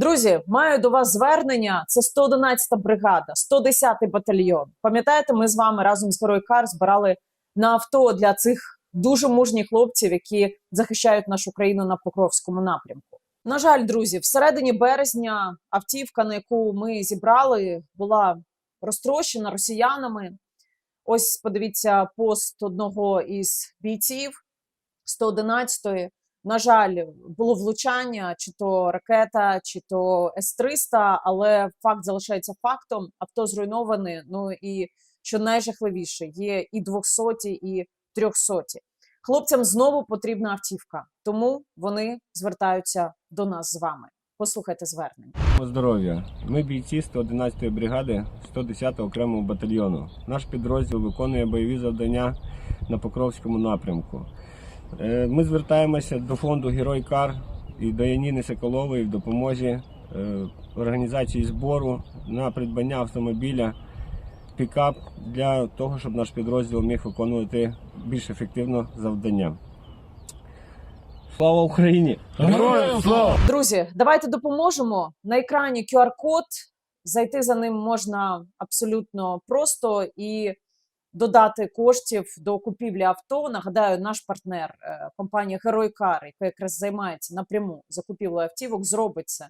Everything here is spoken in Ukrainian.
Друзі, маю до вас звернення. Це 111-та бригада, 110-й батальйон. Пам'ятаєте, ми з вами разом з Герой Кар збирали на авто для цих дуже мужніх хлопців, які захищають нашу країну на Покровському напрямку. На жаль, друзі, всередині березня автівка, на яку ми зібрали, була розтрощена росіянами. Ось подивіться пост одного із бійців 111-ї. На жаль, було влучання, чи то ракета, чи то С-300, але факт залишається фактом. Авто зруйноване. Ну і що найжахливіше, є і 200, і 300. Хлопцям знову потрібна автівка, тому вони звертаються до нас з вами. Послухайте звернення. Здоров'я. Ми бійці 111-ї бригади 110-го окремого батальйону. Наш підрозділ виконує бойові завдання на Покровському напрямку. Е, Ми звертаємося до фонду Герой Кар і до Яніни Соколової в допомозі е, організації збору на придбання автомобіля пікап для того, щоб наш підрозділ міг виконувати більш ефективно завдання. Слава Україні! Героям слава! Друзі, давайте допоможемо. На екрані QR-код. Зайти за ним можна абсолютно просто і додати коштів до купівлі авто. Нагадаю, наш партнер, е, компанія Герой Кар, яка якраз займається напряму закупівлею автівок, зробить це.